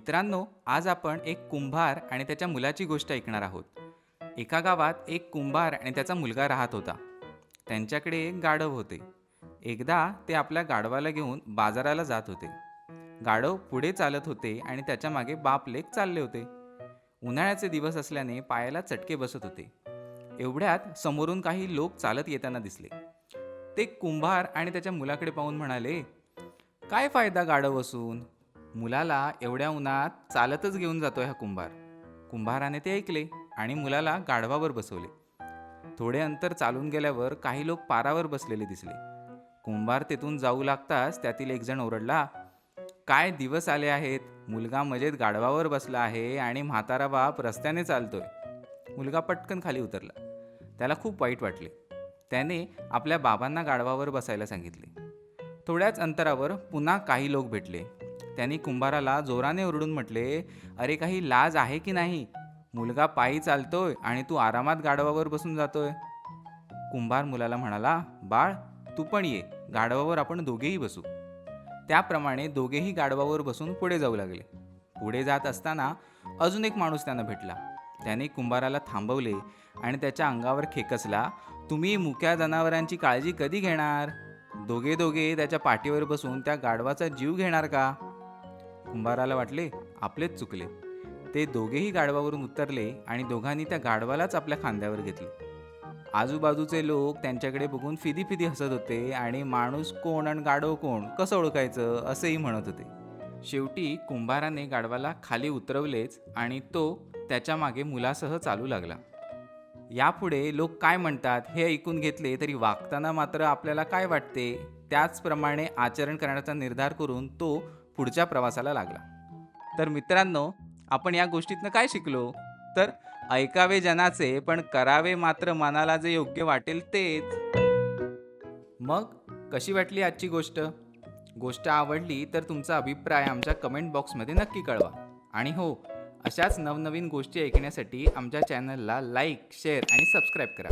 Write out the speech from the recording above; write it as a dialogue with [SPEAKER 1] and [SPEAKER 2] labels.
[SPEAKER 1] मित्रांनो आज आपण एक कुंभार आणि त्याच्या मुलाची गोष्ट ऐकणार आहोत. एका गावात एक कुंभार आणि त्याचा मुलगा राहत होता. त्यांच्याकडे एक गाढव होते. एकदा ते आपल्या गाढवाला घेऊन बाजाराला जात होते. गाढव पुढे चालत होते आणि त्याच्यामागे बाप लेक चालले होते. उन्हाळ्याचे दिवस असल्याने पायाला चटके बसत होते. एवढ्यात समोरून काही लोक चालत येताना दिसले. ते कुंभार आणि त्याच्या मुलाकडे पाहून म्हणाले काय फायदा गाढव असून? मुलाला एवढ्या उन्हात चालतच घेऊन जातोय हा कुंभार. कुंभाराने ते ऐकले आणि मुलाला गाढवावर बसवले. थोडे अंतर चालून गेल्यावर काही लोक पारावर बसलेले दिसले. कुंभार तेथून जाऊ लागताच त्यातील एक जण ओरडला काय दिवस आले आहेत? मुलगा मजेत गाढवावर बसला आहे आणि म्हातारा बाप रस्त्याने चालतोय. मुलगा पटकन खाली उतरला. त्याला खूप वाईट वाटले. त्याने आपल्या बाबांना गाढवावर बसायला सांगितले. थोड्याच अंतरावर पुन्हा काही लोक भेटले. त्यांनी कुंभाराला जोराने ओरडून म्हटले अरे काही लाज आहे की नाही? मुलगा पायी चालतोय आणि तू आरामात गाढवावर बसून जातोय. कुंभार मुलाला म्हणाला बाळ तू पण ये गाढवावर आपण दोघेही बसू. त्याप्रमाणे दोघेही गाढवावर बसून पुढे जाऊ लागले. पुढे जात असताना अजून एक माणूस त्यांना भेटला. त्याने कुंभाराला थांबवले आणि त्याच्या अंगावर खेकसला तुम्ही मुक्या जनावरांची काळजी कधी घेणार? दोघे दोघे त्याच्या पाठीवर बसून त्या गाढवाचा जीव घेणार का? कुंभाराला वाटले आपलेच चुकले. ते दोघेही गाढवावरून उतरले आणि दोघांनी त्या गाढवालाच आपल्या खांद्यावर घेतले. आजूबाजूचे लोक त्यांच्याकडे बघून फिदी फिदी हसत होते आणि माणूस कोण आणि गाढव कोण कसं ओळखायचं असेही म्हणत होते. शेवटी कुंभाराने गाढवाला खाली उतरवलेच आणि तो त्याच्यामागे मुलासह चालू लागला. यापुढे लोक काय म्हणतात हे ऐकून घेतले तरी वागताना मात्र आपल्याला काय वाटते? त्याचप्रमाणे आचरण करण्याचा निर्धार करून तो पुढच्या प्रवासाला लागला. तर मित्रांनो आपण या गोष्टीतनं काय शिकलो? तर ऐकावे जनाचे पण करावे मात्र मनाला जे योग्य वाटेल तेच. मग कशी वाटली आजची गोष्ट? गोष्ट आवडली तर तुमचा अभिप्राय आमच्या कमेंट बॉक्समध्ये नक्की कळवा. आणि हो अशाच नवनवीन गोष्टी ऐकण्यासाठी आमच्या चॅनलला लाईक शेअर आणि सबस्क्राईब करा.